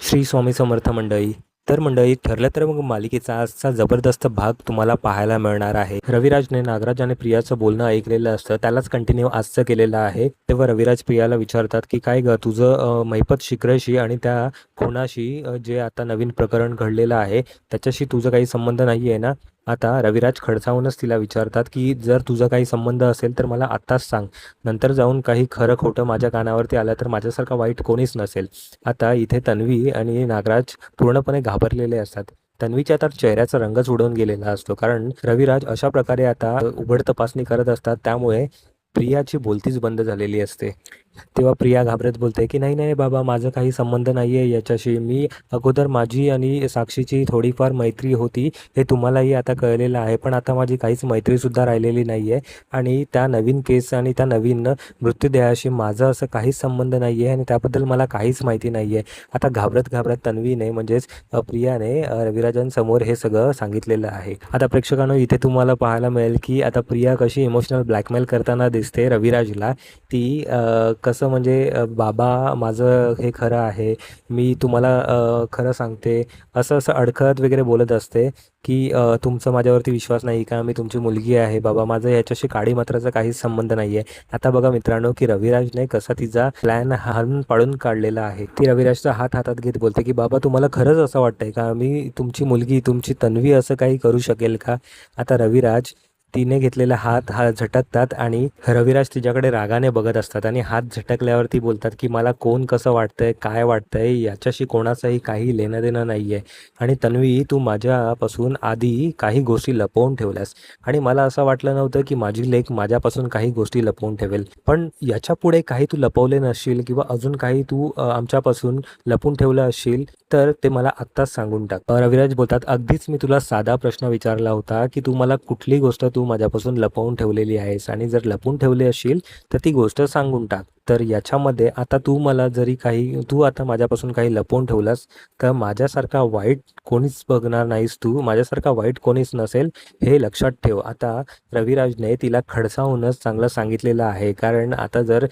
श्री स्वामी समर्थ मंडळी. तर मंडळी ठरलं तर मग मालिकेचा आजचा जबरदस्त भाग तुम्हाला पाहायला मिळणार आहे. रविराजने नागराज आणि प्रियाचं बोलणं ऐकलेलं असतं त्यालाच कंटिन्यू आजचं केलेलं आहे. तेव्हा रविराज प्रियाला विचारतात की काय ग तुझं मैपत शिखराशी आणि त्या खुणाशी जे आता नवीन प्रकरण घडलेलं आहे त्याच्याशी तुझं काही संबंध नाही आहे ना? आता रविराज खडसावूनच तिला विचारतात की जर तुझा काही संबंध असेल तर मला आत्ताच सांग. नंतर जाऊन काही खरं खोटं माझ्या कानावरती आलं तर माझ्यासारखा वाईट कोणीच नसेल. आता इथे तन्वी आणि नागराज पूर्णपणे घाबरलेले असतात. तन्वीच्या तर चेहऱ्याचा रंगच उडवून गेलेला असतो कारण रविराज अशा प्रकारे आता उघड तपासणी करत असतात त्यामुळे प्रियाची बोलतीच बंद झालेली असते. तेव्हा प्रिया घाबरत बोलते की नाही नाही बाबा माझं काही संबंध नाही आहे याच्याशी. मी अगोदर माझी आणि साक्षीची थोडीफार मैत्री होती. हे तुम्हालाही आता कळलेलं आहे पण आता माझी काहीच मैत्रीसुद्धा राहिलेली नाही आहे आणि त्या नवीन केस आणि त्या नवीन मृत्यूदेहाशी माझं असं काहीच संबंध नाही आहे आणि त्याबद्दल मला काहीच माहिती नाही आहे आता घाबरत घाबरत तन्वीने म्हणजेच प्रियाने रविराजांसमोर हे सगळं सांगितलेलं आहे. आता प्रेक्षकांनो इथे तुम्हाला पाहायला मिळेल की आता प्रिया कशी इमोशनल ब्लॅकमेल करताना दिसते रविराजला. ती कसं म्हणजे बाबा माझं हे खरं आहे मी तुम्हाला खरं सांगते. असं असं अडखळत वगैरे बोलत असते की तुमचा तुमचं माझ्यावरती विश्वास नाही का? मी तुमची मुलगी आहे बाबा माझं याच्याशी काडी मात्राचा काहीच संबंध नाही आहे आता बघा मित्रांनो की रविराजने कसा तिचा प्लॅन हारून पाडून काढलेला आहे. ती रविराजचा हात हातात घेत बोलते की बाबा तुम्हाला खरंच असं वाटतंय का? मी तुमची मुलगी तुमची तन्वी असं काही करू शकेल का? आता रविराज तिने घेतलेला हात हा झटकतात आणि रविराज तिच्याकडे रागाने बघत असतात आणि हात झटकल्यावर ती बोलतात की मला कोण कसं वाटतंय काय वाटतंय याच्याशी कोणाचंही काही लेणं देणं नाही आहे आणि तन्वी तू माझ्यापासून आधी काही गोष्टी लपवून ठेवल्यास. आणि मला असं वाटलं नव्हतं की माझी लेख माझ्यापासून काही गोष्टी लपवून ठेवेल. पण याच्यापुढे काही तू लपवले नसशील किंवा अजून काही तू आमच्यापासून लपून ठेवलं असशील तर ते मला आत्ताच सांगून टाक. रविराज बोलतात अगदीच मी तुला साधा प्रश्न विचारला होता की तू मला कुठली गोष्ट तू माझ्यापासून लपवून ठेवलेली आहेस आणि जर लपवून ठेवली असेल तर ती गोष्ट सांगून टाक. तर याच्यामध्ये आता तू मला जरी काही तू आता माझ्यापासून काही लपवून ठेवलास तर माझ्यासारखा वाईट कोणीच बघणार नाहीस तू. माझ्यासारखा वाईट कोणीच नसेल हे लक्षात ठेव. आता रविराजने तिला खडसावूनच चांगलं सांगितलेलं आहे. कारण आता जर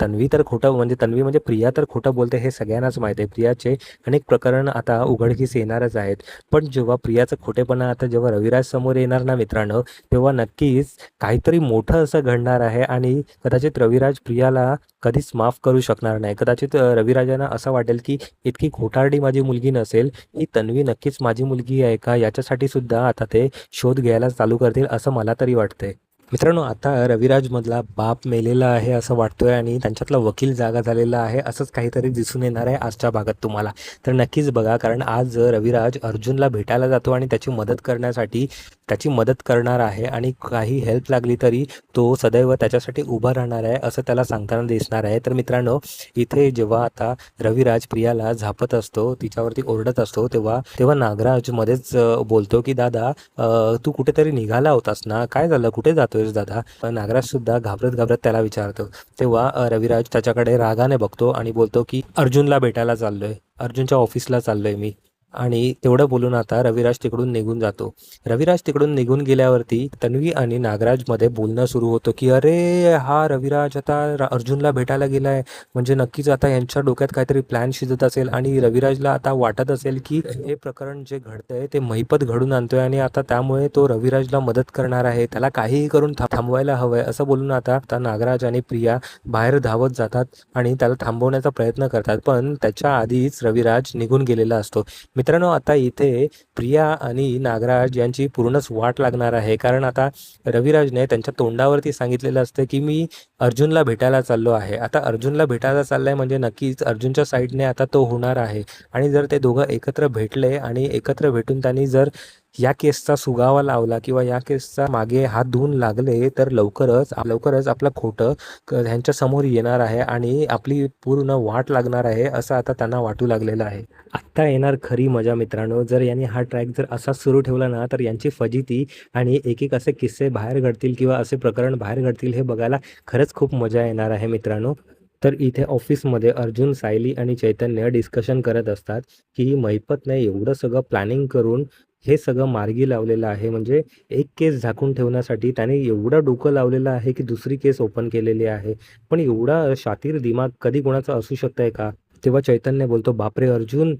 तन्वी तर खोटं म्हणजे तन्वी म्हणजे प्रिया तर खोटं बोलते हे सगळ्यांनाच माहीत आहे. प्रियाचे अनेक प्रकरण आता उघडकीस येणारच आहेत. पण जेव्हा प्रियाचं खोटेपणा आता जेव्हा रविराज समोर येणार ना मित्रांनो तेव्हा नक्कीच काहीतरी मोठं असं घडणार आहे आणि कदाचित रविराज प्रियाला कधीच माफ करू शकणार नाही. कदाचित रविराजांना असं वाटेल की इतकी खोटारडी माझी मुलगी नसेल ही तन्वी नक्कीच माझी मुलगी आहे का? याच्यासाठी सुद्धा आता ते शोध घ्यायला चालू करतील असं मला तरी वाटतंय. मित्रांनो आता रविराजमधला बाप मेलेला आहे असं वाटतोय आणि त्यांच्यातला वकील जागा झालेला आहे असंच काहीतरी दिसून येणार आहे आजच्या भागात तुम्हाला. तर नक्कीच बघा कारण आज रविराज अर्जुनला भेटायला जातो आणि त्याची मदत करण्यासाठी त्याची मदत करणार आहे आणि काही हेल्प लागली तरी तो सदैव त्याच्यासाठी उभा राहणार आहे असं त्याला सांगताना दिसणार आहे. तर मित्रांनो इथे जेव्हा आता रविराज प्रियाला झापत असतो तिच्यावरती ओरडत असतो तेव्हा तेव्हा नागराज मध्येच बोलतो की दादा तू कुठेतरी निघाला होतास ना? काय झालं? कुठे करतोयस दादा. नागराज सुद्धा घाबरत घाबरत त्याला विचारतो. तेव्हा रविराज त्याच्याकडे रागाने बघतो आणि बोलतो की अर्जुनला भेटायला चाललोय. अर्जुनच्या ऑफिसला चाललोय मी. आणि तेवढं बोलून आता रविराज तिकडून निघून जातो. रविराज तिकडून निघून गेल्यावरती तन्वी आणि नागराजमध्ये बोलणं सुरू होतं की अरे हा रविराज आता अर्जुनला भेटायला गेलाय. म्हणजे नक्कीच आता यांच्या डोक्यात काहीतरी प्लॅन शिजत असेल आणि रविराजला आता वाटत असेल की हे प्रकरण जे घडतंय ते महिपत घडून आणतोय आणि आता त्यामुळे तो रविराजला मदत करणार आहे. त्याला काहीही करून थांबवायला हवंय. असं बोलून आता आता नागराज आणि प्रिया बाहेर धावत जातात आणि त्याला थांबवण्याचा प्रयत्न करतात. पण त्याच्या आधीच रविराज निघून गेलेला असतो. मित्रांनो आता इथे प्रिया आणि नागराज यांची पूर्णच वाट लागणार आहे. कारण आता रविराजने त्यांच्या तोंडावरती सांगितलेलं असतं की मी अर्जुनला भेटायला चाललो आहे. आता अर्जुनला भेटायला चाललाय म्हणजे नक्कीच अर्जुनच्या साईडने आता तो होणार आहे. आणि जर ते दोघं एकत्र भेटले आणि एकत्र भेटून त्यांनी जर या केसचा सुगावा लावला किंवा या केसचा मागे हात धुवून लागले तर लवकरच लवकरच आपलं खोटं क- ह्यांच्या समोर येणार आहे आणि आपली पूर्ण वाट लागणार आहे असं आता त्यांना वाटू लागलेलं आहे. आत्ता येणार खरी मजा मित्रांनो जर यांनी हा ट्रॅक जर असाच सुरू ठेवला ना तर यांची फजिती आणि एक एक असे किस्से बाहेर घडतील किंवा असे प्रकरण बाहेर घडतील हे बघायला खरंच खूप मजा येणार आहे मित्रांनो. तर इथे ऑफिसमध्ये अर्जुन सायली आणि चैतन्य डिस्कशन करत असतात की महिपतने एवढं सगळं प्लॅनिंग करून हे सगळं मार्गी लावलेलं आहे. म्हणजे एक केस झाकून ठेवण्यासाठी त्याने एवढं डोकं लावलेलं आहे की दुसरी केस ओपन केलेली आहे. पण एवढा शातीर दिमाग कधी कोणाचा असू शकतंय का? तेव्हा चैतन्य बोलतो बापरे अर्जुन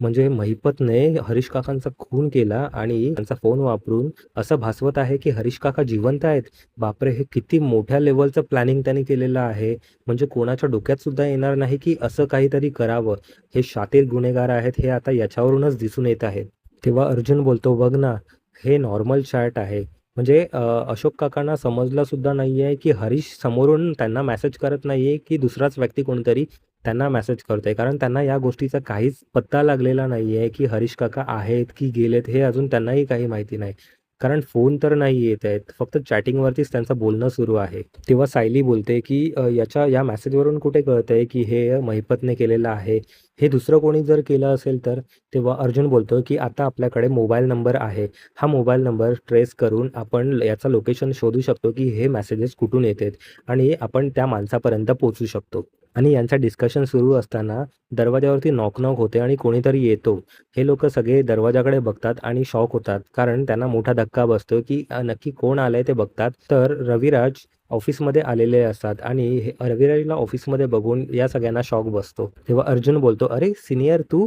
म्हणजे महिपतने हरीश काकांचा खून केला आणि त्यांचा फोन वापरून असं भासवत आहे की हरीश काका जिवंत आहेत? बापरे हे किती मोठ्या लेवलचं प्लॅनिंग त्यांनी केलेलं आहे. म्हणजे कोणाच्या डोक्यात सुद्धा येणार नाही की असं काहीतरी करावं. हे शातीर गुन्हेगार आहेत हे आता याच्यावरूनच दिसून येत आहे तेव्हा अर्जुन बोलतो बघ ना हे नॉर्मल चार्ट आहे. म्हणजे अशोक काकांना समजलं सुद्धा नाही आहे की हरीश समोरून त्यांना मेसेज करत नाही आहे की दुसराच व्यक्ती कोणतरी त्यांना मेसेज करतोय. कारण त्यांना या गोष्टीचा काहीच पत्ता लागलेला नाही आहे की हरीश काका आहेत की गेलेत हे अजून त्यांनाही काही माहिती नाही. कारण फोन तर नाही येत आहेत. फक्त चॅटिंगवरतीच त्यांचं बोलणं सुरू आहे. तेव्हा सायली बोलते की याच्या या मेसेजवरून कुठे कळतंय की हे महिपतने केलेलं आहे? हे दुसरं कोणी जर केलं असेल तर? तेव्हा अर्जुन बोलतो की आता आपल्याकडे मोबाईल नंबर आहे. हा मोबाईल नंबर ट्रेस करून आपण याचं लोकेशन शोधू शकतो की हे मेसेजेस कुठून येतात आणि आपण त्या माणसापर्यंत पोचू शकतो. आणि यांचं डिस्कशन सुरू असताना दरवाजावरती नॉक नॉक होते आणि कोणीतरी येतो. हे लोक सगळे दरवाजाकडे बघतात आणि शॉक होतात. कारण त्यांना मोठा धक्का बसतो की नक्की कोण आलंय ते बघतात. तर रविराज ऑफिसमध्ये आलेले असतात आणि हे रविराजला ऑफिसमध्ये बघून या सगळ्यांना शॉक बसतो. तेव्हा अर्जुन बोलतो अरे सिनियर तू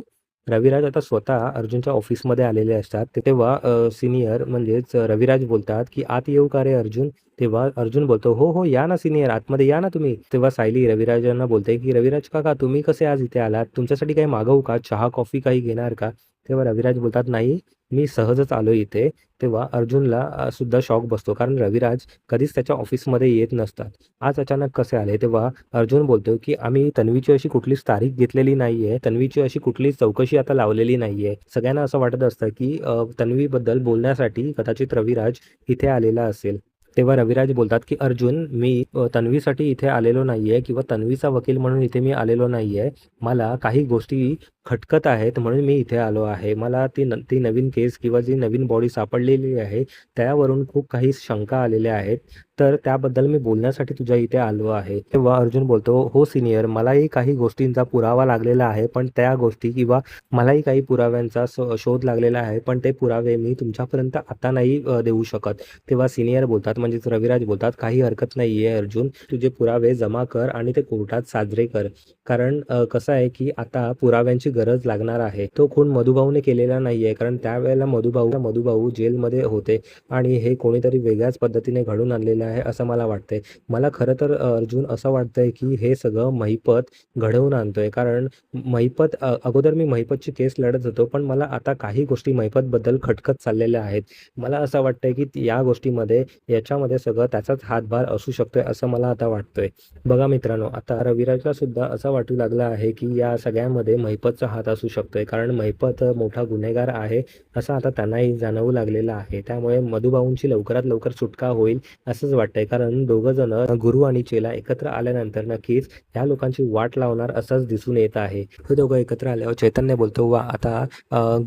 रविराज आता स्वतः अर्जुनच्या ऑफिसमध्ये आलेले असतात. ते- तेव्हा सिनियर म्हणजेच रविराज बोलतात की आत येऊ का रे अर्जुन? तेव्हा अर्जुन बोलतो हो हो या ना सिनियर आतमध्ये या ना तुम्ही. तेव्हा सायली रविराजांना बोलते की रविराज काका तुम्ही कसे आज इथे आलात? तुमच्यासाठी काही मागवू का? चहा कॉफी काही घेणार का? तेव्हा रविराज बोलतात नाही मी सहजच आलो इथे. तेव्हा अर्जुनला सुद्धा शॉक बसतो कारण रविराज कधीच त्याच्या ऑफिसमध्ये येत नसतात. आज अचानक कसे आले? तेव्हा अर्जुन बोलतो की आम्ही तन्वीची अशी कुठलीच तारीख घेतलेली नाहीये. तन्वीची अशी कुठलीच चौकशी आता लावलेली नाहीये. सगळ्यांना असं वाटत असतं की तन्वीबद्दल बोलण्यासाठी कदाचित रविराज इथे आलेला असेल. तेव्हा रविराज बोलतात की अर्जुन मी तन्वीसाठी इथे आलेलो नाहीये किंवा तन्वीचा वकील म्हणून इथे मी आलेलो नाहीये. मला काही गोष्टी खटकत आहेत म्हणून मी इथे आलो आहे. मला ती न ती नवीन केस किंवा जी नवीन बॉडी सापडलेली आहे त्यावरून खूप काही शंका आलेल्या आहेत. तर त्याबद्दल मी बोलण्यासाठी तुझ्या इथे आलो आहे. तेव्हा अर्जुन बोलतो हो सिनियर मलाही काही गोष्टींचा पुरावा लागलेला आहे पण त्या गोष्टी किंवा मलाही काही पुराव्यांचा शोध लागलेला आहे पण ते पुरावे मी तुमच्यापर्यंत आता नाही देऊ शकत. तेव्हा सिनियर बोलतात म्हणजेच रविराज बोलतात काही हरकत नाही आहे अर्जुन तुझे पुरावे जमा कर आणि ते कोर्टात साजरे कर. कारण कसं आहे की आता पुराव्यांची गरज लागणार आहे. तो खून मधुभाऊने केलेला नाही आहे कारण त्यावेळेला मधुभाऊ मधुभाऊ जेलमध्ये होते आणि हे कोणीतरी वेगळ्याच पद्धतीने घडून आणलेलं आहे असं मला वाटतंय. मला खरं तर अर्जुन असं वाटतंय की हे सगळं महिपत घडवून आणतोय. कारण महिपत अगोदर मी महिपतची केस लढत होतो पण मला आता काही गोष्टी महिपतबद्दल खटकत चाललेल्या आहेत. मला असं वाटतंय की या गोष्टीमध्ये याच्यामध्ये सगळं त्याचाच हातभार असू शकतोय असं मला आता वाटतंय. बघा मित्रांनो आता रविराजला सुद्धा असं वाटू लागलं आहे की या सगळ्यामध्ये महिपतचा हात असू शकतोय. कारण महिपत मोठा गुन्हेगार आहे असं आता त्यांनाही जाणवू लागलेलं आहे. त्यामुळे मधुभाऊंची लवकरात लवकर सुटका होईल असं असंच वाटतंय. कारण दोघं जण गुरु आणि चेला एकत्र आल्यानंतर नक्कीच ह्या लोकांची वाट लावणार असंच दिसून येत आहे. हे दोघं एकत्र आल्यावर चैतन्य बोलतो वा आता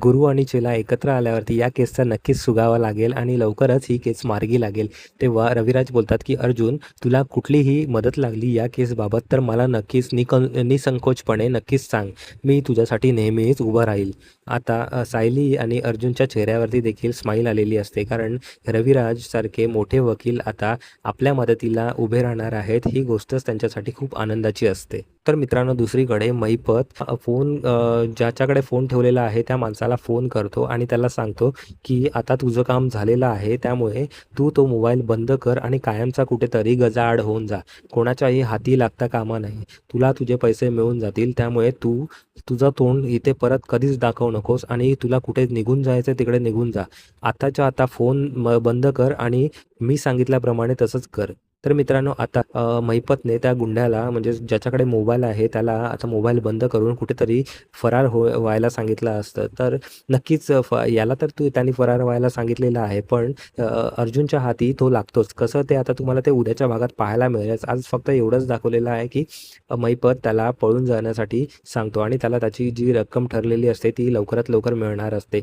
गुरु आणि चेला एकत्र आल्यावरती या केसचा नक्कीच सुगावा लागेल आणि लवकरच ही केस मार्गी लागेल. तेव्हा रविराज बोलतात की अर्जुन तुला कुठलीही मदत लागली या केसबाबत तर मला नक्कीच निक निसंकोचपणे नक्कीच सांग. मी तुझ्यासाठी नेहमीच उभं राहील. आता सायली आणि अर्जुनच्या चेहऱ्यावरती देखील स्माईल आलेली असते. कारण रविराज सारखे मोठे वकील आता आपल्या मदतीला उभे राहणार आहेत. ही गोष्टच त्यांच्यासाठी खूप आनंदाची असते. तर मित्रांनो दुसरीकडे मैपत फोन ज्याच्याकडे फोन ठेवलेला आहे त्या माणसाला फोन करतो आणि त्याला सांगतो की आता तुझं काम झालेलं आहे त्यामुळे तू तो मोबाईल बंद कर आणि कायमचा कुठेतरी गजाआड होऊन जा. कोणाच्याही हाती लागता कामा नाही. तुला तुझे पैसे मिळून जातील त्यामुळे तू तुझं तोंड इथे परत कधीच दाखवू नकोस आणि तुला कुठे निघून जायचं तिकडे निघून जा. आताच्या आता फोन म- बंद कर आणि मी सांगितल्याप्रमाणे तसंच कर. तर मित्रांनो आता महिपतने त्या गुंड्याला म्हणजे ज्याच्याकडे मोबाईल आहे त्याला आता मोबाईल बंद करून कुठेतरी फरार हो व्हायला सांगितलं असतं. तर नक्कीच फ याला तर तू त्यांनी फरार व्हायला सांगितलेलं आहे पण अर्जुनच्या हाती तो लागतोच. कसं ते आता तुम्हाला ते उद्याच्या भागात पाहायला मिळेल आज फक्त एवढंच दाखवलेलं आहे की महिपत त्याला पळून जाण्यासाठी सांगतो आणि त्याला त्याची जी रक्कम ठरलेली असते ती लवकरात लवकर मिळणार असते.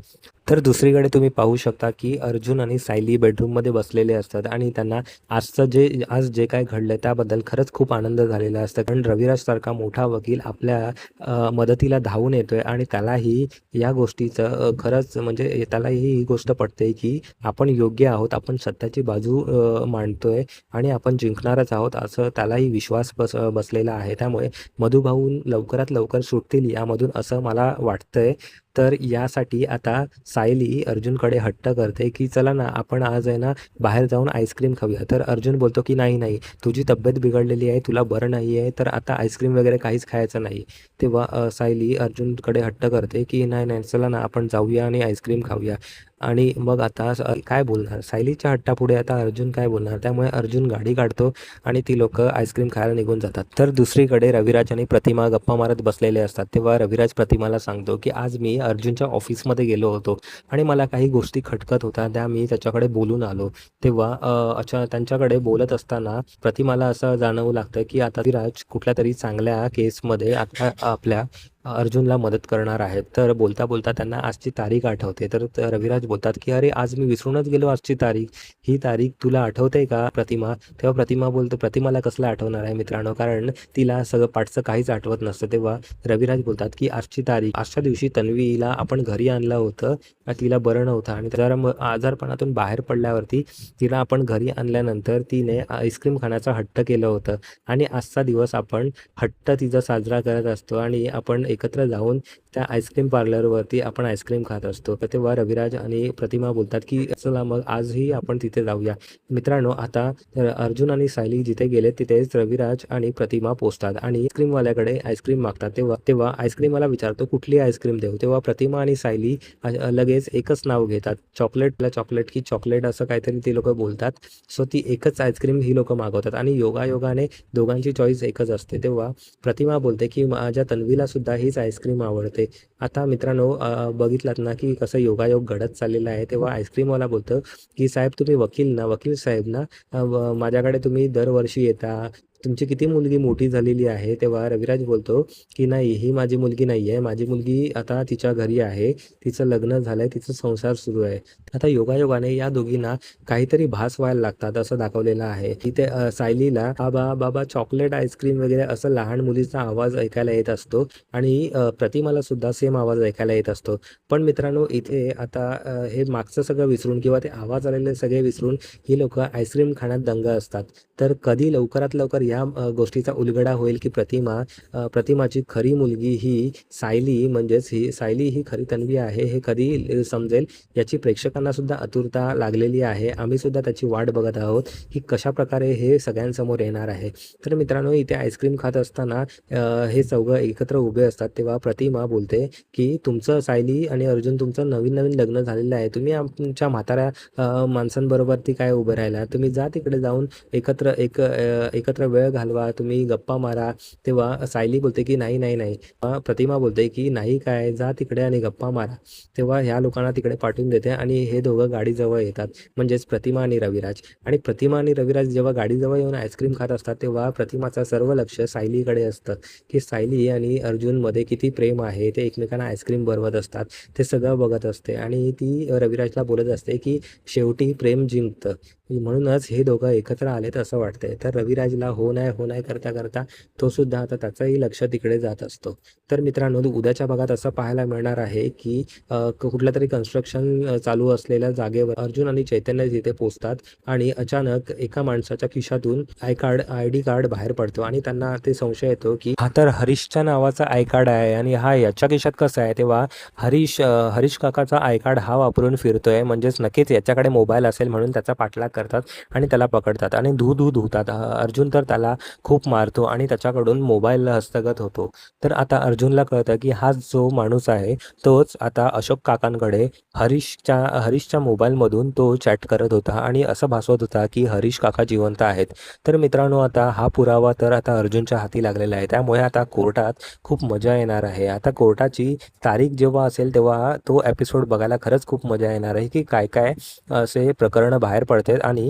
तर दुसरीकडे तुम्ही पाहू शकता की अर्जुन आणि सायली बेडरूममध्ये बसलेले असतात आणि त्यांना आजचं जे आज जे काय घडलं त्याबद्दल खरंच खूप आनंद झालेला असतं. कारण रविराजसारखा मोठा वकील आपल्या मदतीला धावून येतोय आणि त्यालाही या गोष्टीचं खरंच म्हणजे त्यालाही ही गोष्ट पटते की आपण योग्य आहोत आपण सत्याची बाजू मांडतोय आणि आपण जिंकणारच आहोत असं त्यालाही विश्वास बस बसलेला आहे. त्यामुळे मधुभाऊ लवकरात लवकर सुटतील यामधून असं मला वाटतंय. तर यासाठी आता सायली अर्जुनकडे हट्ट करते की चला ना आपण आज आहे ना बाहेर जाऊन आईस्क्रीम खाऊया. तर अर्जुन बोलतो की नाही नाही तुझी तब्येत बिघडलेली आहे तुला बरं नाही आहे तर आता आईस्क्रीम वगैरे काहीच खायचं नाही. तेव्हा सायली अर्जुनकडे हट्ट करते की नाही नाही चला ना आपण जाऊया आणि आईस्क्रीम खाऊया. आणि मग आता काय बोलणार? सायलीच्या हट्टापुढे आता अर्जुन काय बोलणार? त्यामुळे अर्जुन गाडी काढतो आणि ती लोक आईस्क्रीम खायला निघून जातात. तर दुसरीकडे रविराज आणि प्रतिमा गप्पा मारत बसलेले असतात. तेव्हा रविराज प्रतिमाला सांगतो की आज मी अर्जुनच्या ऑफिसमध्ये गेलो होतो आणि मला काही गोष्टी खटकत होत्या त्या मी त्याच्याकडे बोलून आलो. तेव्हा अच्छा त्यांच्याकडे बोलत असताना प्रतिमाला असं जाणवू लागतं की आता रविराज कुठल्या तरी चांगल्या केसमध्ये आता आपल्या अर्जुनला मदत करणार आहेत. तर बोलता बोलता त्यांना आजची तारीख आठवते. तर रविराज बोलतात की अरे आज मी विसरूनच गेलो आजची तारीख. ही तारीख तुला आठवते का प्रतिमा? तेव्हा प्रतिमा बोलतो प्रतिमाला कसला आठवणार आहे मित्रांनो? कारण तिला सगळं पाठचं काहीच आठवत नसतं. तेव्हा रविराज बोलतात की आजची तारीख आजच्या दिवशी तन्वीला आपण घरी आणलं होतं. तिला बरं नव्हतं आणि जरा आजारपणातून बाहेर पडल्यावरती तिला आपण घरी आणल्यानंतर तिने आईस्क्रीम खाण्याचा हट्ट केलं होतं. आणि आजचा दिवस आपण हट्ट तिचा साजरा करत असतो आणि आपण एकत्र जाऊन त्या आईस्क्रीम पार्लरवरती आपण आईस्क्रीम खात असतो. तर तेव्हा रविराज आणि प्रतिमा बोलतात की चला मग आजही आपण तिथे जाऊया. मित्रांनो आता अर्जुन आणि सायली जिथे गेले तिथेच रविराज आणि प्रतिमा पोचतात आणि आईस्क्रीमवाल्याकडे आईस्क्रीम मागतात. तेव्हा तेव्हा आईस्क्रीमवाला विचारतो कुठली आईस्क्रीम देऊ? तेव्हा प्रतिमा आणि सायली लगेच एकच नाव घेतात. चॉकलेटला चॉकलेट की चॉकलेट असं काहीतरी ती लोक बोलतात. सो ती एकच आईस्क्रीम ही लोक मागवतात. आणि योगायोगाने दोघांची चॉईस एकच असते. तेव्हा प्रतिमा बोलते की माझ्या तन्वीला सुद्धा हीच आईस्क्रीम आवडते. आता मित्रांनो बघितलात ना की कसं योगायोग घडत चाललेला आहे तेव्हा आईस्क्रीमवाला बोलतो की साहेब तुम्ही वकील ना? वकील साहेब ना? माझ्याकडे तुम्ही दरवर्षी येता तुमची किती मुलगी मोठी झालेली आहे तेव्हा रविराज बोलतो की नाही ही माझी मुलगी नाही आहे माझी मुलगी आता तिच्या घरी आहे. तिचं लग्न झालंय. तिचं संसार सुरू आहे. आता योगायोगाने या दोघींना काहीतरी भास व्हायला लागतात असं दाखवलेलं आहे. इथे सायलीला बाबा बाबा चॉकलेट आईस्क्रीम वगैरे असं लहान मुलीचा आवाज ऐकायला येत असतो. आणि प्रतिमाला सुद्धा सेम आवाज ऐकायला येत असतो. पण मित्रांनो इथे आता हे मागचं सगळं विसरून किंवा ते आवाज आलेले सगळे विसरून ही लोक आईस्क्रीम खाण्यात दंग असतात. तर कधी लवकरात लवकर या गोष्टीचा उलगडा होईल की प्रतिमा प्रतिमाची खरी मुलगी ही सायली म्हणजेच ही सायली ही खरी तन्वी आहे हे कधी समजेल याची प्रेक्षकांना सुद्धा आतुरता लागलेली आहे. आम्ही सुद्धा त्याची वाट बघत आहोत की कशा प्रकारे हे सगळ्यांसमोर येणार आहे. तर मित्रांनो इथे आईस्क्रीम खात असताना हे चौघं एकत्र उभे असतात तेव्हा प्रतिमा बोलते की तुमचं सायली आणि अर्जुन तुमचं नवीन नवीन लग्न झालेलं आहे. तुम्ही आमच्या म्हाताऱ्या माणसांबरोबर ती काय उभे राहिला? तुम्ही जा तिकडे जाऊन एकत्र एक एकत्र वेळ घालवा तुम्ही गप्पा मारा. तेव्हा सायली बोलते की नाही नाही नाही. प्रतिमा बोलते की नाही काय जा तिकडे आणि गप्पा मारा. तेव्हा ह्या लोकांना तिकडे पाठवून देते आणि हे दोघं गाडीजवळ येतात. म्हणजेच प्रतिमा आणि रविराज. आणि प्रतिमा आणि रविराज जेव्हा गाडीजवळ येऊन आईस्क्रीम खात असतात तेव्हा प्रतिमाचं सर्व लक्ष सायलीकडे असतं. की सायली आणि अर्जुनमध्ये किती प्रेम आहे ते एकमेकांना आईस्क्रीम बनवत असतात. ते सगळं बघत असते. आणि ती रविराजला बोलत असते की शेवटी प्रेम जिंकतं. म्हणजे म्हणूनच हे दोघं एकत्र आलेत असं वाटतंय. तर रविराजला हो नाही हो नाही करता करता तो सुद्धा आता त्याचंही लक्ष तिकडे जात असतो. तर मित्रांनो उद्याच्या भागात असं पाहायला मिळणार आहे की कुठल्या कुठलं तरी कन्स्ट्रक्शन चालू असलेल्या जागेवर अर्जुन आणि चैतन्य तिथे पोचतात आणि अचानक एका माणसाच्या खिशातून I card I D card बाहेर पडतो आणि त्यांना ते संशय येतो की हा तर हरीशच्या नावाचा आय कार्ड आहे आणि हा याच्या खिशात कसं आहे? तेव्हा हरीश हरीश काकाचा आय कार्ड हा वापरून फिरतोय. म्हणजेच नक्कीच याच्याकडे मोबाईल असेल म्हणून त्याचा पाठलाग करतात आणि त्याला पकडतात आणि धू धू धुतात. अर्जुन तर त्याला खूप मारतो आणि त्याच्याकडून मोबाईल हस्तगत होतो. तर आता अर्जुनला कळतं की हा जो माणूस आहे तोच आता अशोक काकांकडे हरीशच्या हरीशच्या मोबाईलमधून तो चॅट करत होता आणि असं भासवत होता की हरीश काका जिवंत आहेत. तर मित्रांनो आता हा पुरावा तर आता अर्जुनच्या हाती लागलेला आहे. त्यामुळे आता कोर्टात खूप मजा येणार आहे. आता कोर्टाची तारीख जेव्हा असेल तेव्हा तो एपिसोड बघायला खरंच खूप मजा येणार आहे की काय काय असे प्रकरणं बाहेर पडतात आणि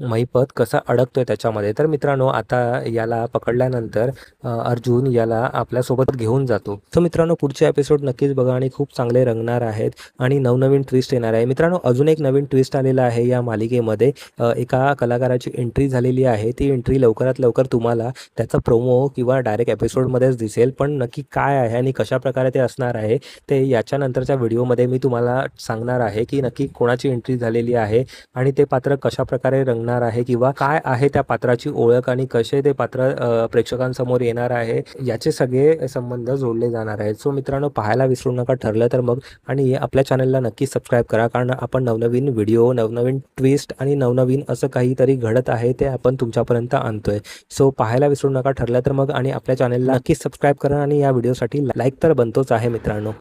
महिपत कसा अडकतोय त्याच्यामध्ये. तर मित्रांनो आता याला पकडल्यानंतर अर्जुन याला आपल्यासोबत घेऊन जातो. तर मित्रांनो पुढचे एपिसोड नक्कीच बघा आणि खूप चांगले रंगणार आहेत आणि नवनवीन ट्विस्ट येणार आहे. मित्रांनो अजून एक नवीन ट्विस्ट आलेला आहे या मालिकेमध्ये. एका कलाकाराची एंट्री झालेली आहे. ती एंट्री लवकरात लवकर तुम्हाला त्याचा प्रोमो किंवा डायरेक्ट एपिसोडमध्येच दिसेल. पण नक्की काय आहे आणि कशाप्रकारे ते असणार आहे ते याच्यानंतरच्या व्हिडिओमध्ये मी तुम्हाला सांगणार आहे की नक्की कोणाची एंट्री झालेली आहे आणि ते पात्र कशा प्रकारे सांगणार आहे किंवा काय आहे त्या पात्राची ओळख आणि कसे ते पात्र प्रेक्षकांसमोर येणार आहे याचे सगळे संबंध जोडले जाणार आहेत. सो मित्रांनो पाहायला विसरू नका ठरलं तर मग. आणि आपल्या चॅनलला नक्की सबस्क्राईब करा कारण आपण नवनवीन व्हिडिओ नवनवीन ट्विस्ट आणि नवनवीन असं काहीतरी घडत आहे ते आपण तुमच्यापर्यंत आणतोय. सो पाहायला विसरू नका ठरलं तर मग. आणि आपल्या चॅनलला नक्की सबस्क्राईब करा आणि या व्हिडिओसाठी लाईक तर बनतोच आहे मित्रांनो.